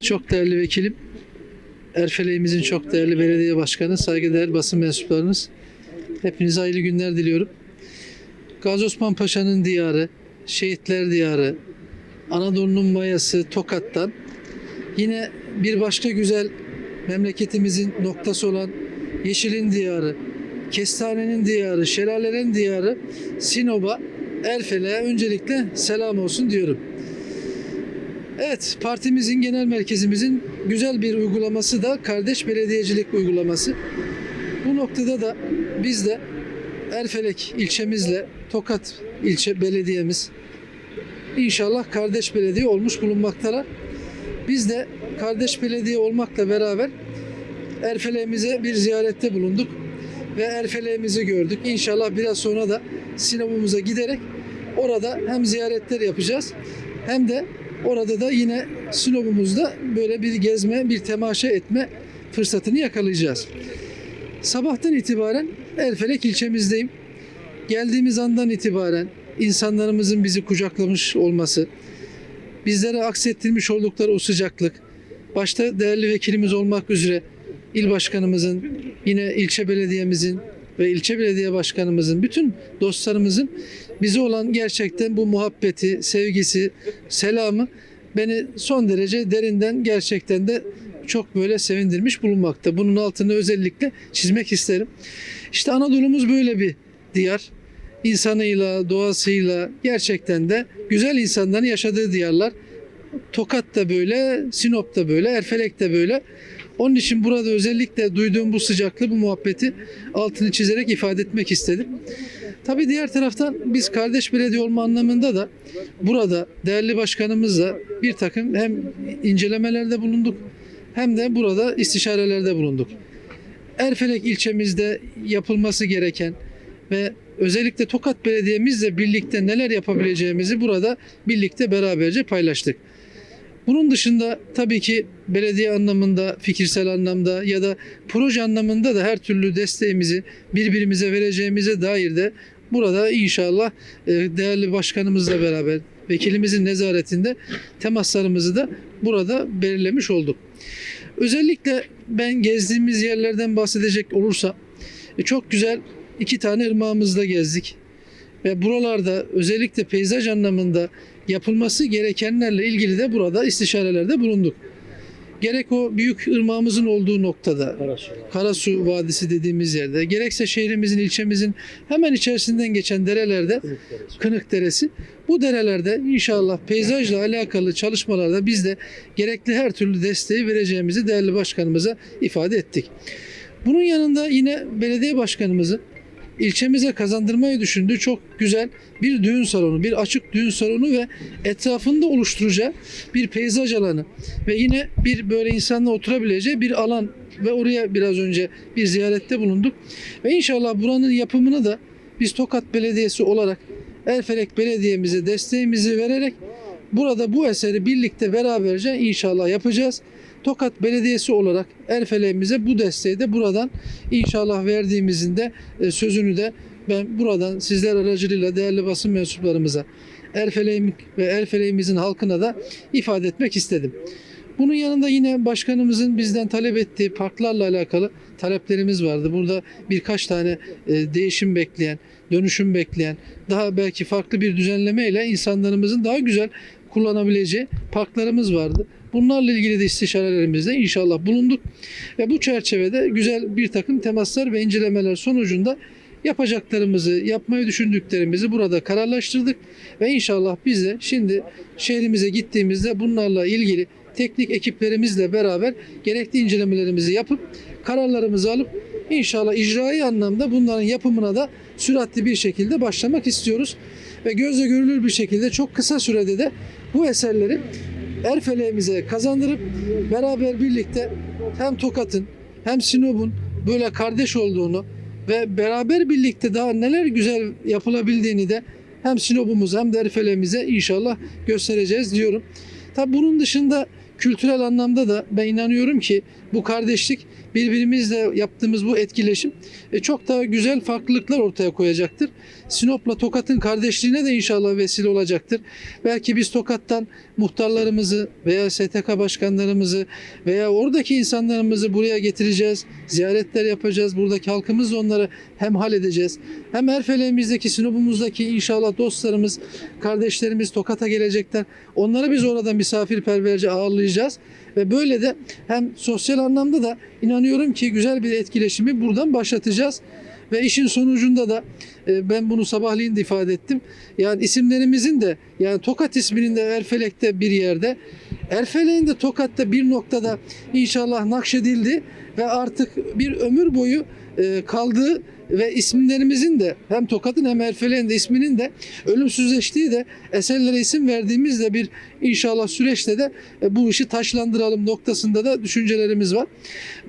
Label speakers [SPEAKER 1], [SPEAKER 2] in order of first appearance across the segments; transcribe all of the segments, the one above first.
[SPEAKER 1] Çok değerli vekilim, Erfeleğimizin çok değerli belediye başkanı, saygıdeğer basın mensuplarınız. Hepinize hayırlı günler diliyorum. Gazi Osman Paşa'nın diyarı, şehitler diyarı, Anadolu'nun mayası Tokat'tan yine bir başka güzel memleketimizin noktası olan Yeşil'in diyarı, Kestanenin diyarı, Şelalelerin diyarı Sinop'a, Erfele'ye öncelikle selam olsun diyorum. Evet, partimizin genel merkezimizin güzel bir uygulaması da kardeş belediyecilik uygulaması. Bu noktada da biz de Erfelek ilçemizle Tokat ilçe belediyemiz inşallah kardeş belediye olmuş bulunmaktalar. Biz de kardeş belediye olmakla beraber Erfeleğimize bir ziyarette bulunduk ve Erfeleğimizi gördük. İnşallah biraz sonra da Sinop'umuza giderek orada hem ziyaretler yapacağız hem de orada da yine Sinop'umuzda böyle bir gezme, bir temaşa etme fırsatını yakalayacağız. Sabahtan itibaren Erfelek ilçemizdeyim. Geldiğimiz andan itibaren insanlarımızın bizi kucaklamış olması, bizlere aksettirmiş oldukları o sıcaklık, başta değerli vekilimiz olmak üzere il başkanımızın, yine ilçe belediyemizin ve ilçe belediye başkanımızın, bütün dostlarımızın bize olan gerçekten bu muhabbeti, sevgisi, selamı beni son derece derinden gerçekten de çok böyle sevindirmiş bulunmakta. Bunun altını özellikle çizmek isterim. İşte Anadolu'muz böyle bir diyar. İnsanıyla, doğasıyla gerçekten de güzel insanların yaşadığı diyarlar. Tokat da böyle, Sinop da böyle, Erfelek de böyle. Onun için burada özellikle duyduğum bu sıcaklığı, bu muhabbeti altını çizerek ifade etmek istedim. Tabii diğer taraftan biz kardeş belediye olma anlamında da burada değerli başkanımızla bir takım hem incelemelerde bulunduk hem de burada istişarelerde bulunduk. Erfelek ilçemizde yapılması gereken ve özellikle Tokat Belediye'mizle birlikte neler yapabileceğimizi burada birlikte beraberce paylaştık. Bunun dışında tabii ki belediye anlamında, fikirsel anlamda ya da proje anlamında da her türlü desteğimizi birbirimize vereceğimize dair de burada inşallah e, değerli başkanımızla beraber vekilimizin nezaretinde temaslarımızı da burada belirlemiş olduk. Özellikle ben gezdiğimiz yerlerden bahsedecek olursa e, çok güzel iki tane ırmağımızda gezdik. Ve buralarda özellikle peyzaj anlamında yapılması gerekenlerle ilgili de burada istişarelerde bulunduk. Gerek o büyük ırmağımızın olduğu noktada, Karasu Vadisi dediğimiz yerde, gerekse şehrimizin, ilçemizin hemen içerisinden geçen derelerde, Kınık Deresi, bu derelerde inşallah peyzajla alakalı çalışmalarda biz de gerekli her türlü desteği vereceğimizi değerli başkanımıza ifade ettik. Bunun yanında yine belediye başkanımızın ilçemize kazandırmayı düşündüğü çok güzel bir düğün salonu, bir açık düğün salonu ve etrafında oluşturacağı bir peyzaj alanı ve yine bir böyle insanla oturabileceği bir alan ve oraya biraz önce bir ziyarette bulunduk. Ve inşallah buranın yapımını da biz Tokat Belediyesi olarak Erfelek Belediye'mize desteğimizi vererek burada bu eseri birlikte beraberce inşallah yapacağız. Tokat Belediyesi olarak Erfeleğimize bu desteği de buradan inşallah verdiğimizin de e, sözünü de ben buradan sizler aracılığıyla değerli basın mensuplarımıza Erfeleğim ve Erfeleğimizin halkına da ifade etmek istedim. Bunun yanında yine başkanımızın bizden talep ettiği parklarla alakalı taleplerimiz vardı. Burada birkaç tane e, değişim bekleyen, dönüşüm bekleyen, daha belki farklı bir düzenlemeyle insanlarımızın daha güzel kullanabileceği parklarımız vardı. Bunlarla ilgili de istişarelerimizde inşallah bulunduk ve bu çerçevede güzel bir takım temaslar ve incelemeler sonucunda yapacaklarımızı, yapmayı düşündüklerimizi burada kararlaştırdık ve inşallah biz de şimdi şehrimize gittiğimizde bunlarla ilgili teknik ekiplerimizle beraber gerekli incelemelerimizi yapıp kararlarımızı alıp inşallah icraî anlamda bunların yapımına da süratli bir şekilde başlamak istiyoruz. Ve gözle görülür bir şekilde çok kısa sürede de bu eserleri Erfeleğimize kazandırıp beraber birlikte hem Tokat'ın hem Sinop'un böyle kardeş olduğunu ve beraber birlikte daha neler güzel yapılabildiğini de hem Sinop'umuza hem de Erfeleğimize inşallah göstereceğiz diyorum. Tabi bunun dışında kültürel anlamda da ben inanıyorum ki bu kardeşlik birbirimizle yaptığımız bu etkileşim e, çok daha güzel farklılıklar ortaya koyacaktır. Sinop'la Tokat'ın kardeşliğine de inşallah vesile olacaktır. Belki biz Tokat'tan muhtarlarımızı veya STK başkanlarımızı veya oradaki insanlarımızı buraya getireceğiz. Ziyaretler yapacağız. Buradaki halkımızla onları hem hal edeceğiz. Hem Erfele'mizdeki, Sinop'umuzdaki inşallah dostlarımız, kardeşlerimiz Tokat'a gelecekler. Onları biz orada misafirperverce ağırlayacağız. Ve böyle de hem sosyal anlamda da inanıyorum ki güzel bir etkileşimi buradan başlatacağız. Ve işin sonucunda da e, ben bunu sabahleyin de ifade ettim. Yani isimlerimizin de yani Tokat isminin de Erfelek'te bir yerde, Erfelek'in de Tokat'ta bir noktada inşallah nakşedildi ve artık bir ömür boyu e, kaldığı ve isimlerimizin de hem Tokat'ın hem Erfelek'in de isminin de ölümsüzleştiği de eserlere isim verdiğimiz de bir inşallah süreçte de e, bu işi taşlandıralım noktasında da düşüncelerimiz var.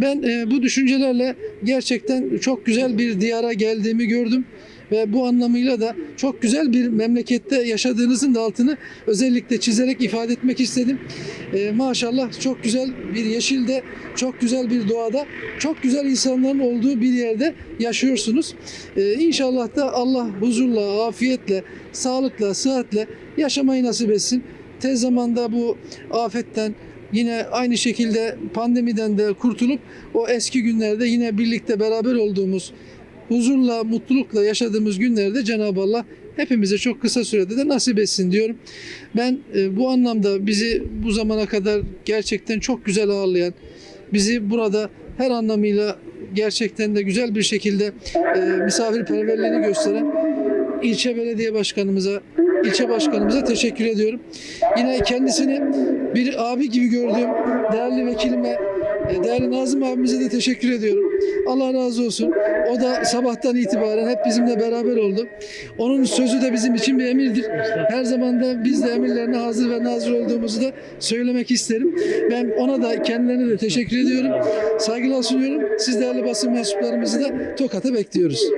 [SPEAKER 1] Ben e, bu düşüncelerle gerçekten çok güzel bir diyara geldiğimi gördüm ve bu anlamıyla da çok güzel bir memlekette yaşadığınızın da altını özellikle çizerek ifade etmek istedim. E, maşallah çok güzel bir yeşilde, çok güzel bir doğada, çok güzel insanların olduğu bir yerde yaşıyorsunuz. E, inşallah da Allah huzurla, afiyetle, sağlıkla, sıhhatle yaşamayı nasip etsin. Tez zamanda bu afetten yine aynı şekilde pandemiden de kurtulup o eski günlerde yine birlikte beraber olduğumuz huzurla, mutlulukla yaşadığımız günlerde Cenab-ı Allah hepimize çok kısa sürede de nasip etsin diyorum. Ben e, bu anlamda bizi bu zamana kadar gerçekten çok güzel ağırlayan, bizi burada her anlamıyla gerçekten de güzel bir şekilde e, misafirperverliğini gösteren ilçe belediye başkanımıza, ilçe başkanımıza teşekkür ediyorum. Yine kendisini bir abi gibi gördüğüm değerli vekilime, değerli Nazım abimize de teşekkür ediyorum. Allah razı olsun. O da sabahtan itibaren hep bizimle beraber oldu. Onun sözü de bizim için bir emirdir. Her zaman da biz de emirlerine hazır ve nazır olduğumuzu da söylemek isterim. Ben ona da kendilerine de teşekkür ediyorum. Saygılar sunuyorum. Siz değerli basın mensuplarımızı da Tokat'a bekliyoruz.